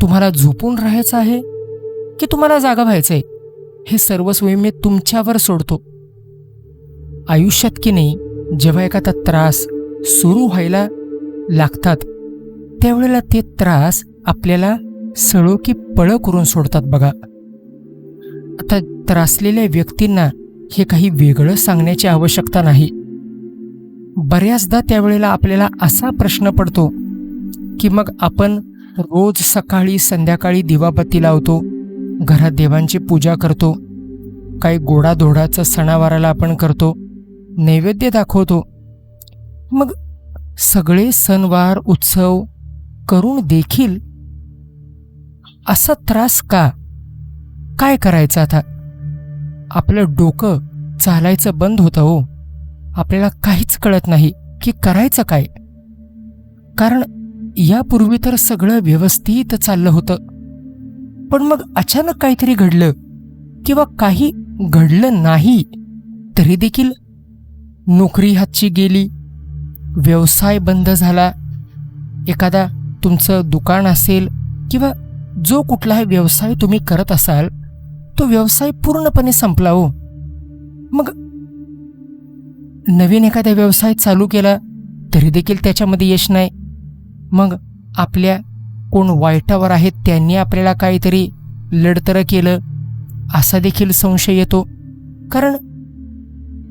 तुम्हाला झोपून राहायचं आहे? की तुम्हाला जागा व्हायचं आहे? हे सर्वस्वय मी तुमच्यावर सोडतो. आयुष्यात की नाही जेव्हा एखादा त्रास सुरू व्हायला लागतात त्यावेळेला ते त्रास आपल्याला सळो की पळ करून सोडतात बघा. आता त्रासलेल्या व्यक्तींना हे काही वेगळं सांगण्याची आवश्यकता नाही. बऱ्याचदा त्यावेळेला आपल्याला असा प्रश्न पडतो की मग आपण रोज सकाळी संध्याकाळी दिवाबत्ती लावतो घरात देवांची पूजा करतो काही गोडाधोडाचं सणावाराला आपण करतो नैवेद्य दाखवतो. मग सगळे सणवार उत्सव करून देखील असा त्रास का? काय करायचं आता? आपलं डोकं चालायचं बंद होतं हो. आपल्याला काहीच कळत नाही की करायचं काय? कारण यापूर्वी तर सगळं व्यवस्थित चाललं होतं. पण मग अचानक काहीतरी घडलं किंवा काही घडलं नाही तरी देखील नोकरी हातची गेली व्यवसाय बंद झाला एखादा तुमचं दुकान असेल किंवा जो कुठलाही व्यवसाय तुम्ही करत असाल तो व्यवसाय पूर्णपणे संपला हो. मग नवीन एखादा व्यवसाय चालू केला तरी देखील त्याच्यामध्ये यश नाही. मग आपल्या कोण वाईटावर आहेत त्यांनी आपल्याला काहीतरी लढतरं केलं? असा देखील संशय येतो. कारण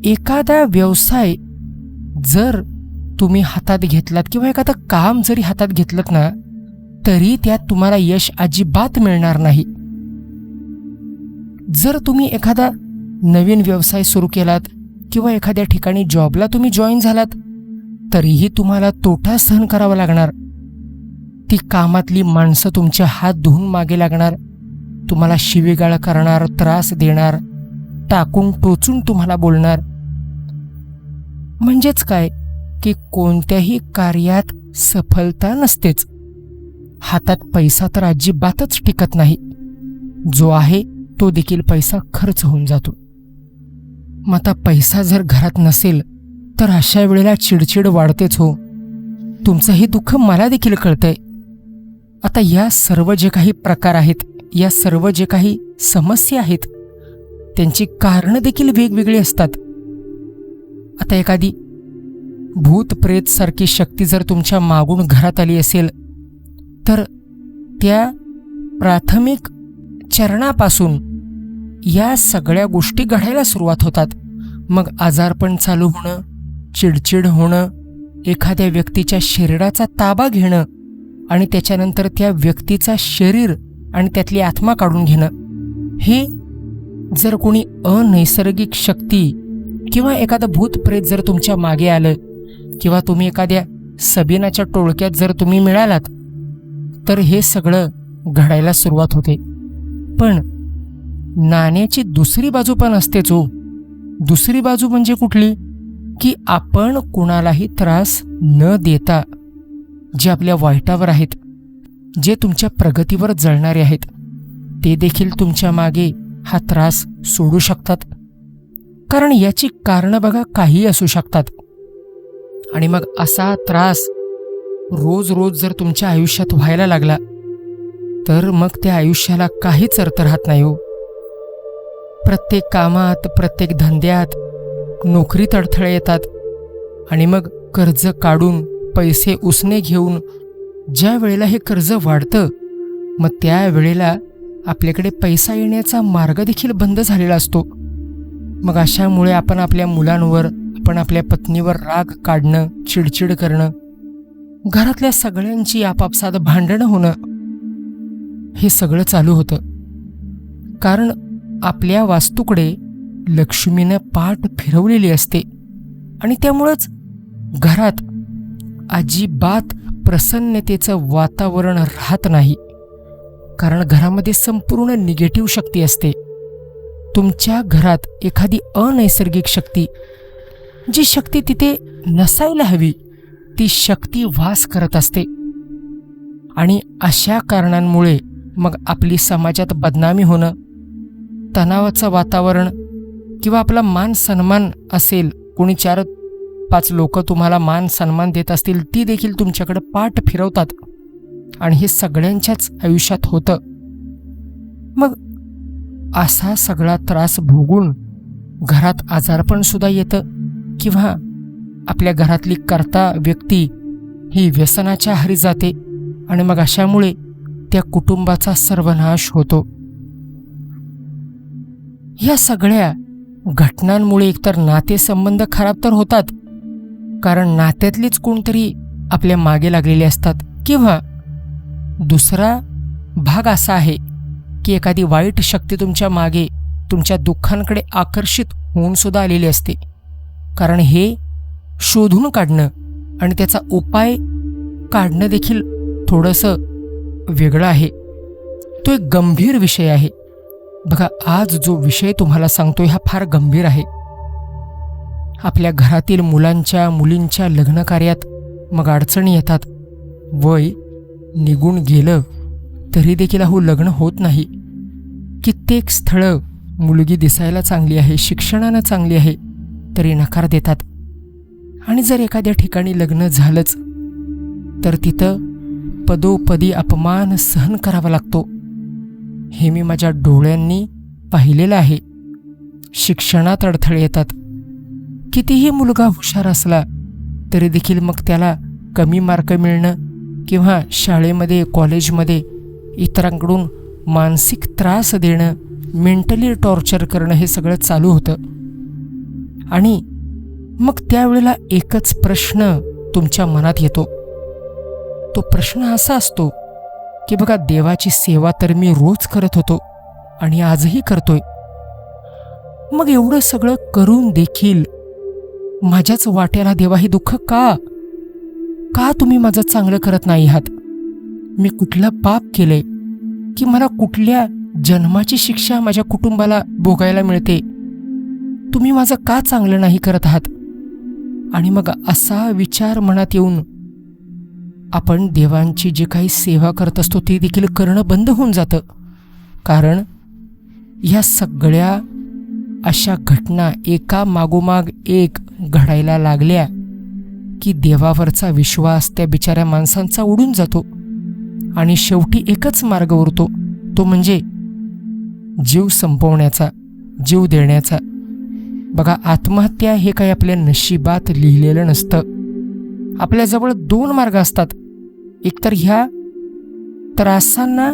एखादा व्यवसाय जर तुम्ही हातात घेतलात किंवा एखादं काम जरी हातात घेतलं ना तरी त्यात तुम्हाला यश अजिबात मिळणार नाही. जर तुम्ही एखादा नवीन व्यवसाय सुरू केलात किंवा एखाद्या ठिकाणी जॉबला तुम्ही जॉईन झालात तरीही तुम्हाला तोटा सहन करावा लागणार. ती कामातली माणसं तुमचे हात धुवून मागे लागणार. तुम्हाला शिवीगाळ करणार त्रास देणार टाकून टोचून तुम्हाला बोलणार. म्हणजेच काय? की कोणत्याही कार्यात सफलता नसतेच. हातात पैसा तर अजिबातच टिकत नाही. जो आहे तो देखील पैसा खर्च होऊन जातो. मग आता पैसा जर घरात नसेल तर अशा वेळेला चिडचिड वाढतेच हो. तुमचं हे दुःख मला देखील कळतंय. आता या सर्व जे काही प्रकार आहेत या सर्व जे काही समस्या आहेत त्यांची कारणं देखील वेगवेगळी असतात. आता एखादी भूत प्रेत सारखी शक्ती जर तुमच्या मागून घरात आली असेल तर त्या प्राथमिक चरणापासून या सगळ्या गोष्टी घडायला सुरुवात होतात. मग आजारपण चालू होणं चिडचिड होणं एखाद्या व्यक्तीच्या शरीराचा ताबा घेणं आणि त्याच्यानंतर त्या व्यक्तीचा शरीर आणि त्यातली आत्मा काढून घेणं. हे जर कोणी अनैसर्गिक शक्ती किंवा एखादं भूत प्रेत जर तुमच्या मागे आलं किंवा तुम्ही एखाद्या सबीनाच्या टोळक्यात जर तुम्ही मिळालात तर हे सगळं घडायला सुरुवात होते. पण नाण्याची दुसरी बाजू पण असतेच हो. दुसरी बाजू म्हणजे कुठली? की आपण कुणालाही त्रास न देता जे आपल्या वाईटावर आहेत जे तुमच्या प्रगतीवर जळणारे आहेत ते देखील तुमच्या मागे हा त्रास सोडू शकतात. कारण याची कारणं बघा काही असू शकतात. आणि मग असा त्रास रोज रोज जर तुमच्या आयुष्यात व्हायला लागला तर मग त्या आयुष्याला काहीच अर्थ राहत नाही हो. प्रत्येक कामात प्रत्येक धंद्यात नोकरीत अडथळे येतात आणि मग कर्ज काढून पैसे उसने घेऊन ज्या वेळेला हे कर्ज वाढतं मग त्या वेळेला आपल्याकडे पैसा येण्याचा मार्ग देखील बंद झालेला असतो. मग अशामुळे आपण आपल्या मुलांवर आपण आपल्या पत्नीवर राग काढणं चिडचिड करणं घरातल्या सगळ्यांची आपापसात भांडणं होणं हे सगळं चालू होतं. कारण आपल्या वास्तूकडे लक्ष्मीनं पाठ फिरवलेली असते आणि त्यामुळंच घरात अजिबात प्रसन्नतेचं वातावरण राहत नाही. कारण घरामध्ये संपूर्ण निगेटिव्ह शक्ती असते. तुमच्या घरात एखादी अनैसर्गिक शक्ती जी शक्ती तिथे नसायला हवी ती शक्ती वास करत असते. आणि अशा कारणांमुळे मग आपली समाजात बदनामी होणं तणावाचं वातावरण किंवा आपला मान सन्मान असेल कोणी चार पाच लोक तुम्हाला मान सन्मान देत असतील ती देखील तुमच्याकडे पाठ फिरवतात. आणि हे सगळ्यांच्याच आयुष्यात होतं. मग असा सगळा त्रास भोगून घरात आजारपण सुद्धा येतं किंवा आपल्या घरातली कर्ता व्यक्ती ही व्यसनाच्या हरी जाते आणि मग अशामुळे त्या कुटुंबाचा सर्वनाश होतो. या सगळ्या घटनांमुळे एकतर नातेसंबंध खराब तर होतात कारण नात्यातलीच कोणतरी आपल्या मागे लागलेले असतात. किंवा दुसरा भाग असा आहे की एखादी वाईट शक्ती तुमच्या मागे तुमच्या दुःखांकडे आकर्षित होऊनसुद्धा आलेली असते. कारण हे शोधून काढणं आणि त्याचा उपाय काढणं देखील थोडंसं वेगळं आहे. तो एक गंभीर विषय आहे. बघा आज जो विषय तुम्हाला सांगतोय हा फार गंभीर आहे. आपल्या घरातील मुलांच्या मुलींच्या लग्नकार्यात मग अडचणी येतात. वय निघून गेलं तरी देखील अहो लग्न होत नाही. कित्येक स्थळं मुलगी दिसायला चांगली आहे शिक्षणानं चांगली आहे तरी नकार देतात. आणि जर एखाद्या ठिकाणी लग्न झालंच तर तिथं पदोपदी अपमान सहन करावा लागतो. हे मी माझ्या डोळ्यांनी पाहिलेलं आहे. शिक्षणात अडथळे येतात. कितीही मुलगा हुशार असला तरी देखील मग त्याला कमी मार्क मिळणं किंवा शाळेमध्ये कॉलेजमध्ये इतरांकडून मानसिक त्रास देणं मेंटली टॉर्चर करणं हे सगळं चालू होतं. आणि मग त्यावेळेला एकच प्रश्न तुमच्या मनात येतो. तो प्रश्न असा असतो की बघा देवाची सेवा तर मी रोज करत होतो आणि आजही करतोय. मग एवढं सगळं करून देखील माझ्याच वाट्याला देवा हे दुःख का? का तुम्ही माझं चांगलं करत नाही आहात? मी कुठलं पाप केले की मला कुठल्या जन्माची शिक्षा माझ्या कुटुंबाला भोगायला मिळते? तुम्ही माझं का चांगलं नाही करत आहात? आणि मग असा विचार मनात येऊन आपण देवांची जी काही सेवा करत असतो ती देखील करणं बंद होऊन जातं. कारण ह्या सगळ्या अशा घटना एका मागोमाग एक घडायला लागल्या की देवावरचा विश्वास त्या बिचाऱ्या माणसांचा उडून जातो आणि शेवटी एकच मार्ग उरतो तो म्हणजे जीव संपवण्याचा जीव देण्याचा. बघा आत्महत्या हे काही आपल्या नशिबात लिहिलेलं नसतं. आपल्याजवळ दोन मार्ग असतात. एकतर ह्या त्रासांना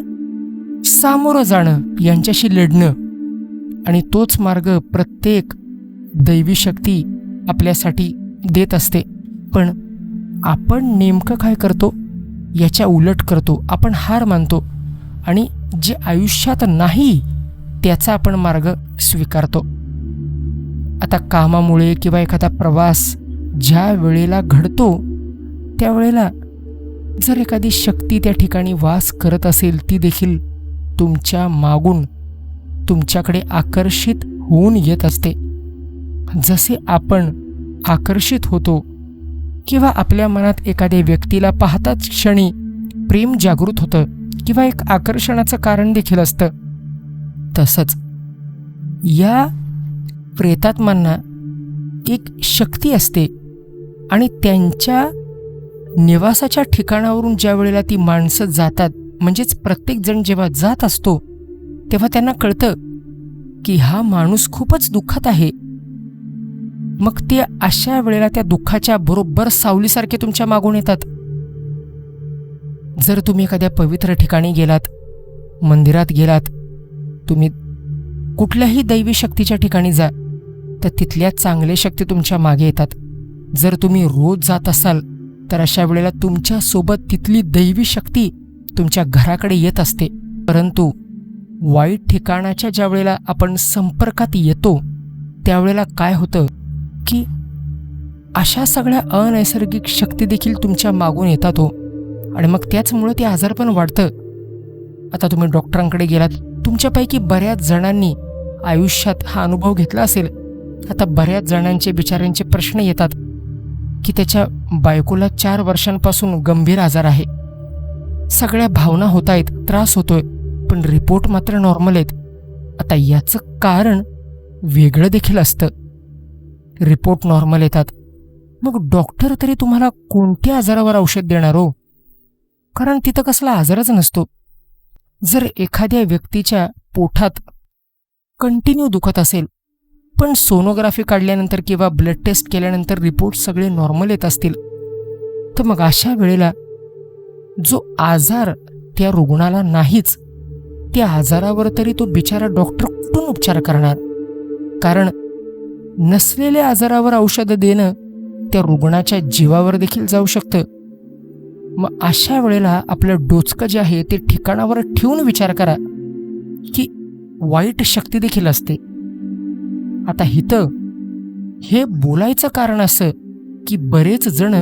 सामोरं जाणं यांच्याशी लढणं. आणि तोच मार्ग प्रत्येक दैवी शक्ती आपल्यासाठी देत असते. पण आपण नेमकं काय करतो? याच्या उलट करतो. आपण हार मानतो. आणि जे आयुष्यात नाही त्याचा आपण मार्ग स्वीकारतो. आता कामामुळे किंवा एखादा प्रवास ज्या वेळेला घडतो त्यावेळेला जर एखादी शक्ती त्या ठिकाणी वास करत असेल ती देखील तुमच्या मागून तुमच्याकडे आकर्षित होऊन येत असते. जसे आपण आकर्षित होतो किंवा आपल्या मनात एखाद्या व्यक्तीला पाहताच क्षणी प्रेम जागृत होतं किंवा एक आकर्षणाचं कारण देखील असतं. तसंच या प्रेतात्मांना एक शक्ती असते आणि त्यांच्या निवासाच्या ठिकाणावरून ज्या वेळेला ती माणसं जातात म्हणजेच प्रत्येकजण जेव्हा जात असतो तेव्हा त्यांना कळतं की हा माणूस खूपच दुःखात आहे. मग ते अशा वेळेला त्या दुःखाच्या बरोबर सावलीसारखे तुमच्या मागून येतात. जर तुम्ही एखाद्या पवित्र ठिकाणी गेलात मंदिरात गेलात तुम्ही कुठल्याही दैवी शक्तीच्या ठिकाणी जा तर तिथल्या चांगल्या शक्ती तुमच्या मागे येतात. जर तुम्ही रोज जात असाल तर अशा वेळेला तुमच्यासोबत तिथली दैवी शक्ती तुमच्या घराकडे येत असते. परंतु वाईट ठिकाणाच्या ज्या वेळेला आपण संपर्कात येतो त्यावेळेला काय होतं? की अशा सगळ्या अनैसर्गिक शक्ती देखील तुमच्या मागून येतात हो. आणि मग त्याचमुळं ते आजार पण वाढतं आता तुम्ही डॉक्टरांकडे गेलात तुमच्यापैकी बऱ्याच जणांनी आयुष्यात हा अनुभव घेतला असेल. आता बऱ्याच जणांचे बिचाऱ्यांचे प्रश्न येतात की त्याच्या बायकोला चार वर्षांपासून गंभीर आजार आहे. सगळ्या भावना होत आहेत त्रास होतोय पण रिपोर्ट मात्र नॉर्मल आहेत. आता याचं कारण वेगळं देखील असतं. रिपोर्ट नॉर्मल येतात. मग डॉक्टर तरी तुम्हाला कोणत्या आजारावर औषध देणार हो? कारण तिथं कसला आजारच नसतो. जर एखाद्या व्यक्तीच्या पोटात कंटिन्यू दुखत असेल पण सोनोग्राफी काढल्यानंतर किंवा ब्लड टेस्ट केल्यानंतर रिपोर्ट सगळे नॉर्मल येत असतील तर मग अशा वेळेला जो आजार त्या रुग्णाला नाहीच त्या आजारावर तरी तो बिचारा डॉक्टर कुठून उपचार करणार? कारण नसलेल्या आजारावर औषधं देणं त्या रुग्णाच्या जीवावर देखील जाऊ शकतं. मग अशा वेळेला आपलं डोचकं जे आहे ते ठिकाणावर ठेवून विचार करा की वाईट शक्ती देखील असते. आता हिथं हे बोलायचं कारण असं की बरेच जण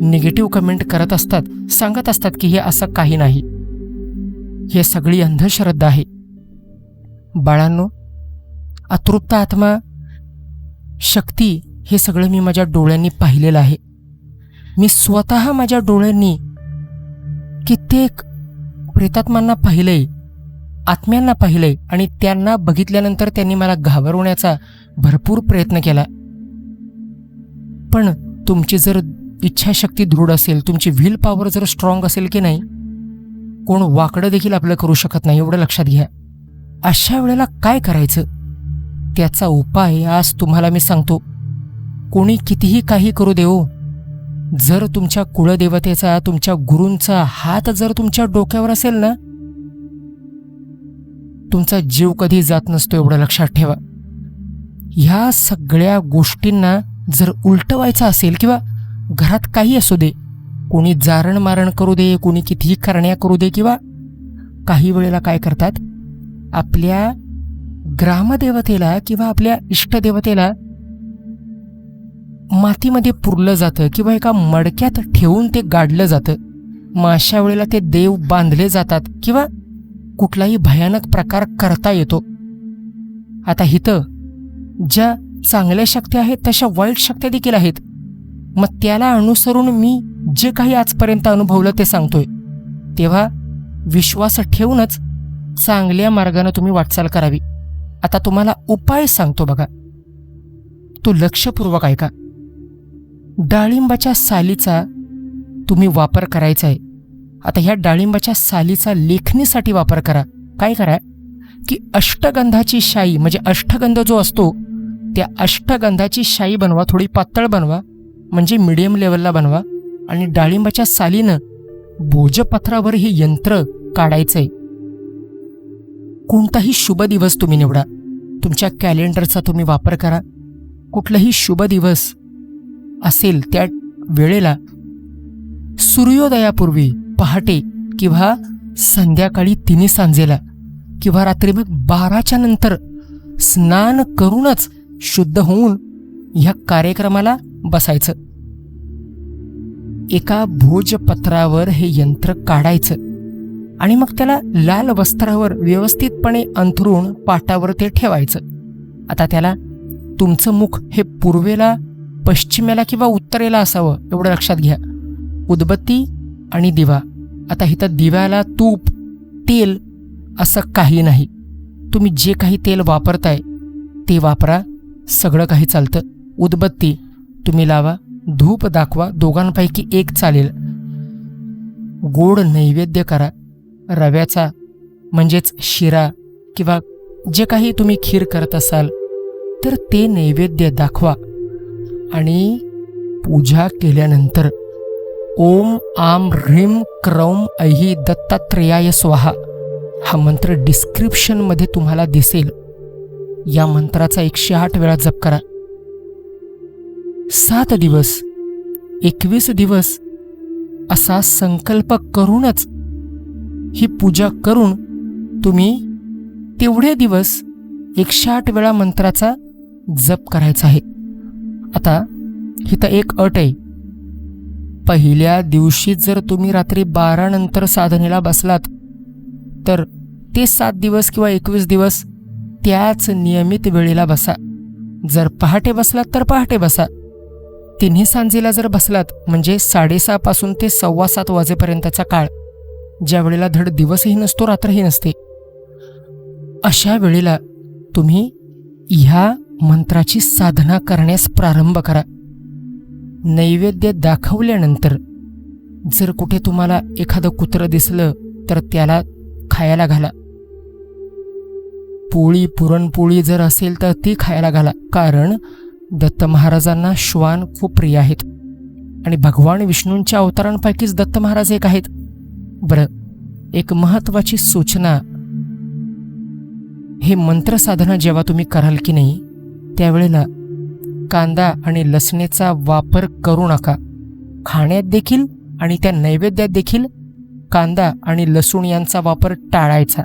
निगेटिव्ह कमेंट करत असतात सांगत असतात की हे असं काही नाही. हे सगळी अंधश्रद्धा आहे. बाळांनो अतृप्त आत्मा शक्ती हे सगळं मी माझ्या डोळ्यांनी पाहिलेलं आहे. मी स्वतः माझ्या डोळ्यांनी कित्येक प्रेतात्मांना पाहिलंय आत्म्यांना पाहिलंय आणि त्यांना बघितल्यानंतर त्यांनी मला घाबरवण्याचा भरपूर प्रयत्न केला. पण तुमची जर इच्छाशक्ती दृढ असेल तुमची व्हील पॉवर जर स्ट्रॉंग असेल की नाही कोण वाकडं देखील आपलं करू शकत नाही एवढं लक्षात घ्या. अशा वेळेला काय करायचं? त्याचा उपाय आज तुम्हाला मी सांगतो. कोणी कितीही काही करू देऊ जर तुमच्या कुळदेवतेचा तुमच्या गुरूंचा हात जर तुमच्या डोक्यावर असेल ना तुमचा जीव कधी जात नसतो एवढं लक्षात ठेवा. ह्या सगळ्या गोष्टींना जर उलटवायचं असेल किंवा घरात काही असू दे कोणी जारण मारण करू दे कोणी कितीही करण्या करू दे किंवा काही वेळेला काय करतात आपल्या ग्रामदेवतेला किंवा आपल्या इष्टदेवतेला मातीमध्ये पुरलं जातं किंवा एका मडक्यात ठेवून ते गाडलं जातं. मग अशा वेळेला ते देव बांधले जातात किंवा कुठलाही भयानक प्रकार करता येतो. आता हिथं ज्या चांगल्या शक्ती आहेत तशा वाईट शक्त्या देखील आहेत. मग त्याला अनुसरून मी जे काही आजपर्यंत अनुभवलं ते सांगतोय. तेव्हा विश्वास ठेवूनच चांगल्या मार्गानं तुम्ही वाटचाल करावी. आता तुम्हाला उपाय सांगतो बघा. तो लक्षपूर्वक ऐका. डाळिंबाच्या सालीचा तुम्ही वापर करायचा आहे आता ह्या डाळिंबाच्या सालीचा लेखणीसाठी वापर करा. काय करा? की अष्टगंधाची शाई म्हणजे अष्टगंध जो असतो त्या अष्टगंधाची शाई बनवा थोडी पातळ बनवा म्हणजे मिडियम लेवलला बनवा आणि डाळिंबाच्या सालीनं भोजपत्रावर हे यंत्र काढायचं आहे कोणताही शुभ दिवस तुम्ही निवडा. तुमच्या कॅलेंडरचा तुम्ही वापर करा. कुठलाही शुभ दिवस असेल त्या वेळेला सूर्योदयापूर्वी पहाटे किंवा संध्याकाळी तिने सांजेला किंवा रात्री मग बाराच्या नंतर स्नान करूनच शुद्ध होऊन ह्या कार्यक्रमाला बसायचं. एका भोजपत्रावर हे यंत्र काढायचं. आणि मग त्याला लाल वस्त्रावर व्यवस्थितपणे अंथरून पाटावर ते ठेवायचं. आता त्याला तुमचं मुख हे पूर्वेला पश्चिमेला किंवा उत्तरेला असावं एवढं लक्षात घ्या. उदबत्ती आणि दिवा. आता इथं दिव्याला तूप तेल असं काही नाही. तुम्ही जे काही तेल वापरताय ते वापरा. सगळं काही चालतं. उदबत्ती तुम्ही लावा. धूप दाखवा. दोघांपैकी एक चालेल. गोड नैवेद्य करा. रव्याचा म्हणजेच शिरा किंवा जे काही तुम्ही खीर करत असाल तर ते नैवेद्य दाखवा. आणि पूजा केल्यानंतर ओम आम ह्रीम क्रौम ऐही दत्तात्रेयाय स्वाहा. हा मंत्र डिस्क्रिप्शनमध्ये तुम्हाला दिसेल. या मंत्राचा एकशे आठ वेळा जप करा. सात दिवस एकवीस दिवस असा संकल्प करूनच ही पूजा करून तुम्ही तेवढे दिवस एकशे आठ वेळा मंत्राचा जप करायचा आहे. आता इथं एक अट आहे. पहिल्या दिवशी जर तुम्ही रात्री बारा नंतर साधनेला बसलात तर ते सात दिवस किंवा एकवीस दिवस त्याच नियमित वेळेला बसा. जर पहाटे बसलात तर पहाटे बसा. तिन्ही सांजेला जर बसलात म्हणजे साडेसहापासून ते सव्वा सात वाजेपर्यंतचा काळ. ज्या वेळेला धड दिवसही नसतो रात्रही नसते अशा वेळेला तुम्ही ह्या मंत्राची साधना करण्यास प्रारंभ करा. नैवेद्य दाखवल्यानंतर जर कुठे तुम्हाला एखादं कुत्रं दिसलं तर त्याला खायला घाला. पोळी पुरणपोळी जर असेल तर ती खायला घाला. कारण दत्त महाराजांना श्वान खूप प्रिय आहेत. आणि भगवान विष्णूंच्या अवतारांपैकीच दत्त महाराज एक आहेत. बरं एक महत्वाची सूचना. हे मंत्रसाधना जेव्हा तुम्ही कराल की नाही त्यावेळेला कांदा आणि लसणेचा वापर करू नका. खाण्यात देखील आणि त्या नैवेद्यात देखील कांदा आणि लसूण यांचा वापर टाळायचा.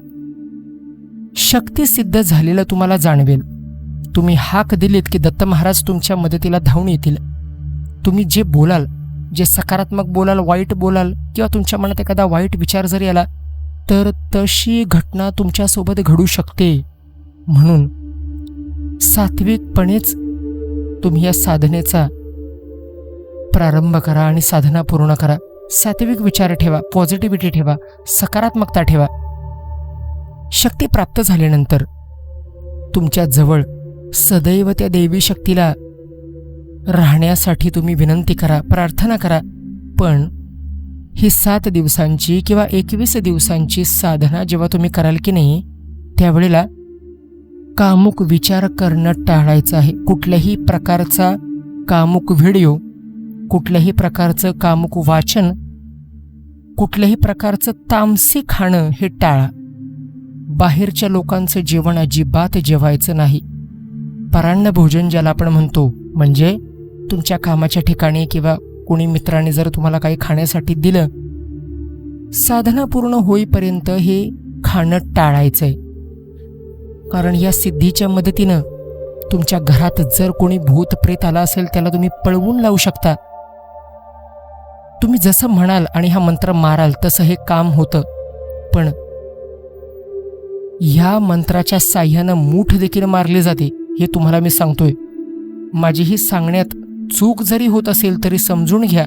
शक्ती सिद्ध झालेलं तुम्हाला जाणवेल. तुम्ही हाक दिलीत की दत्त महाराज तुमच्या मदतीला धावून येतील. तुम्ही जे बोलाल जे सकारात्मक बोलाल वाईट बोलाल किंवा तुमच्या मनात एखादा वाईट विचार जरी आला तर तशी घटना तुमच्यासोबत घडू शकते. म्हणून सात्विकपणेच तुम्ही या साधनेचा प्रारंभ करा आणि साधना पूर्ण करा. सात्विक विचार ठेवा पॉझिटिव्हिटी ठेवा सकारात्मकता ठेवा. शक्ती प्राप्त झाल्यानंतर तुमच्या जवळ सदैव त्या देवी शक्तीला राहण्यासाठी तुम्ही विनंती करा प्रार्थना करा. पण ही सात दिवसांची किंवा एकवीस दिवसांची साधना जेव्हा तुम्ही कराल की नाही त्यावेळेला कामुक विचार करणं टाळायचं आहे. कुठल्याही प्रकारचा कामुक व्हिडिओ कुठल्याही प्रकारचं कामुक वाचन कुठल्याही प्रकारचं तामसी खाणं हे टाळा. बाहेरच्या लोकांचं जेवण अजिबात जेवायचं नाही. परान्न भोजन ज्याला आपण म्हणतो म्हणजे तुमच्या कामाच्या ठिकाणी किंवा कोणी मित्राने जर तुम्हाला काही खाण्यासाठी दिलं साधना पूर्ण होईपर्यंत हे खाणं टाळायचंय. कारण या सिद्धीच्या मदतीनं तुमच्या घरात जर कोणी भूत प्रेत आला असेल त्याला तुम्ही पळवून लावू शकता. तुम्ही जसं म्हणाल आणि हा मंत्र माराल तसं हे काम होतं. पण ह्या मंत्राच्या साह्यानं मूठ देखील मारली जाते हे तुम्हाला मी सांगतोय. माझी ही सांगण्यात चूक जरी होत असेल तरी समजून घ्या.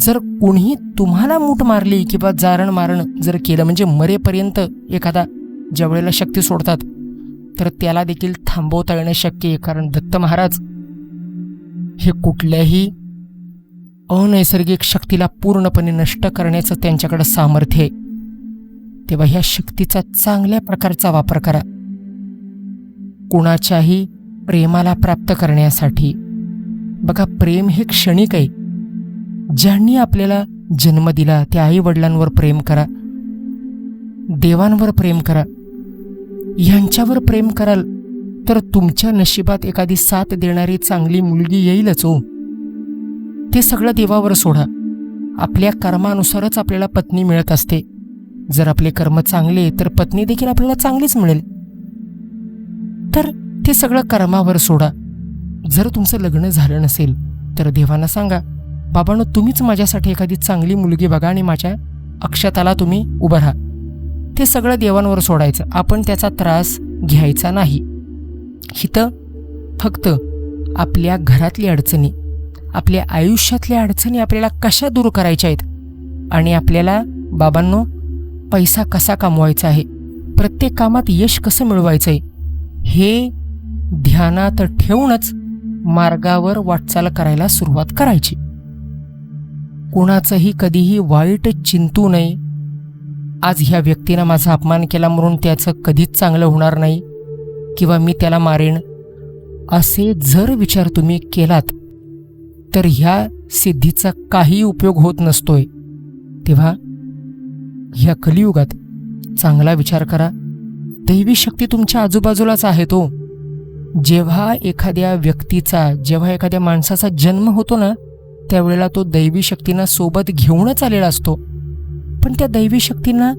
जर कुणी तुम्हाला मूठ मारली किंवा जारण मारण जर केलं म्हणजे मरेपर्यंत एखादा ज्या वेळेला शक्ती सोडतात तर त्याला देखील थांबवता येणं शक्य आहे. कारण दत्त महाराज हे कुठल्याही अनैसर्गिक शक्तीला पूर्णपणे नष्ट करण्याचं त्यांच्याकडे सामर्थ्य आहे. तेव्हा ह्या शक्तीचा चांगल्या प्रकारचा वापर करा. कुणाच्याही प्रेमाला प्राप्त करण्यासाठी. बघा प्रेम हे क्षणिक आहे. ज्यांनी आपल्याला जन्म दिला त्या आई वडिलांवर प्रेम करा. देवांवर प्रेम करा. यांच्यावर प्रेम कराल तर तुमच्या नशिबात एखादी साथ देणारी चांगली मुलगी येईलच हो. ते सगळं देवावर सोडा. आपल्या कर्मानुसारच आपल्याला पत्नी मिळत असते. जर आपले कर्म चांगले तर पत्नी देखील आपल्याला चांगलीच मिळेल. तर ते सगळं कर्मावर सोडा. जर तुमचं लग्न झालं नसेल तर देवांना सांगा. बाबांनो तुम्हीच माझ्यासाठी एखादी चांगली मुलगी बघा आणि माझ्या अक्षताला तुम्ही उभं राहा. ते सगळं देवांवर सोडायचं. आपण त्याचा त्रास घ्यायचा नाही. हिथं फक्त आपल्या घरातली अडचणी आपल्या आयुष्यातल्या अडचणी आपल्याला कशा दूर करायच्या आहेत? आणि आपल्याला बाबांनो पैसा कसा कमवायचा आहे? प्रत्येक कामात यश कसं मिळवायचं आहे हे ध्यानात ठेवूनच मार्गावर वाटचाल करायला सुरुवात करायची. कुणाचंही कधीही वाईट चिंतू नये. आज ह्या व्यक्तीनं माझा अपमान केला म्हणून त्याचं कधीच चांगलं होणार नाही किंवा मी त्याला मारेन असे जर विचार तुम्ही केलात तर ह्या सिद्धीचा काही उपयोग होत नसतोय. तेव्हा ह्या कलियुगात चांगला विचार करा. दैवी शक्ती तुमच्या आजूबाजूलाच आहे तो हो. जेव्हा एखाद्या व्यक्तीचा जेव्हा एखाद्या माणसाचा जन्म होतो ना त्यावेळेला तो दैवी शक्तींना सोबत घेऊनच आलेला असतो. पण त्या दैवी शक्तींना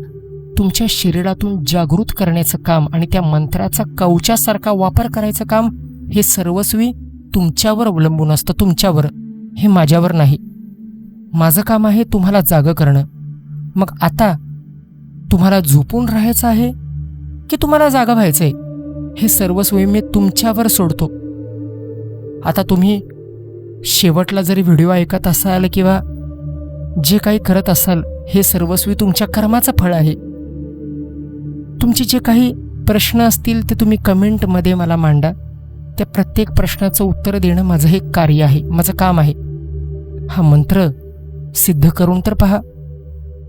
तुमच्या शरीरातून जागृत करण्याचं काम आणि त्या मंत्राचा कवचासारखा वापर करायचं काम हे सर्वस्वी तुमच्यावर अवलंबून असतं तुमच्यावर. हे माझ्यावर नाही. माझं काम आहे तुम्हाला जागं करणं. मग आता तुम्हाला झोपून राहायचं आहे की तुम्हाला जागा व्हायचं आहे हे सर्वस्वी मी तुमच्यावर सोडतो. आता तुम्ही शेवटला जरी व्हिडिओ ऐकत असाल किंवा जे काही करत असाल हे सर्वस्वी तुमच्या कर्माचं फळ आहे. तुमचे जे काही प्रश्न असतील ते तुम्ही कमेंटमध्ये मला मांडा. त्या प्रत्येक प्रश्नाचं उत्तर देणं माझं हे कार्य आहे माझं काम आहे. हा मंत्र सिद्ध करून तर पहा.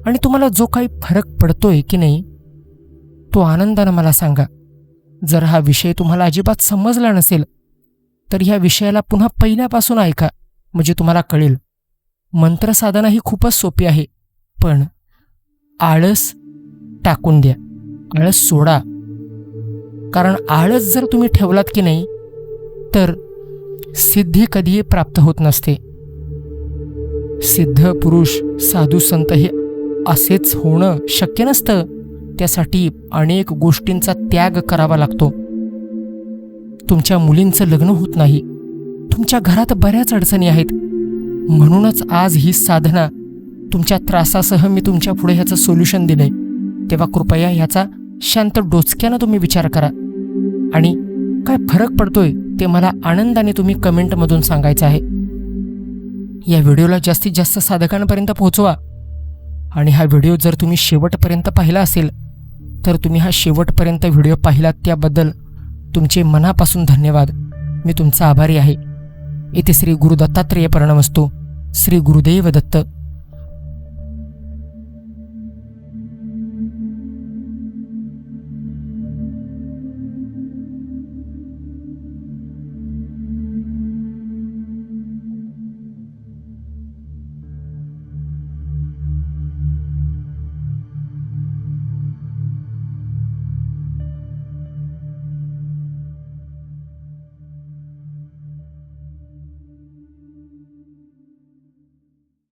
आणि तुम्हाला जो काही फरक पडतोय की नाही तो आनंदानं मला सांगा. जर हा विषय तुम्हाला अजिबात समजला नसेल तर ह्या विषयाला पुन्हा पहिल्यापासून ऐका म्हणजे तुम्हाला कळेल. मंत्रसाधना ही खूपच सोपी आहे पण आळस टाकून द्या. आळस सोडा. कारण आळस जर तुम्ही ठेवलात की नाही तर सिद्धी कधीही प्राप्त होत नसते. सिद्ध पुरुष साधू संत हे असेच होणं शक्य नसतं. त्यासाठी अनेक गोष्टींचा त्याग करावा लागतो. तुमच्या मुलींचं लग्न होत नाही. तुमच्या घरात बऱ्याच अडचणी आहेत. म्हणूनच आज ही साधना तुमच्या त्रासासह मी तुमच्यापुढे ह्याचं सोल्युशन दिलंय. तेव्हा कृपया ह्याचा शांत डोचक्यानं तुम्ही विचार करा. आणि काय फरक पडतोय ते मला आनंदाने तुम्ही कमेंटमधून सांगायचं आहे. या व्हिडिओला जास्तीत जास्त साधकांपर्यंत पोहोचवा. आणि हा व्हिडिओ जर तुम्ही शेवटपर्यंत पाहिला असेल तर तुम्ही हा शेवटपर्यंत व्हिडिओ पाहिलात त्याबद्दल तुमचे मनापासून धन्यवाद. मी तुमचा आभारी आहे. इथे श्री गुरु दत्तात्रेय प्रणमस्तू श्री गुरुदेव दत्त.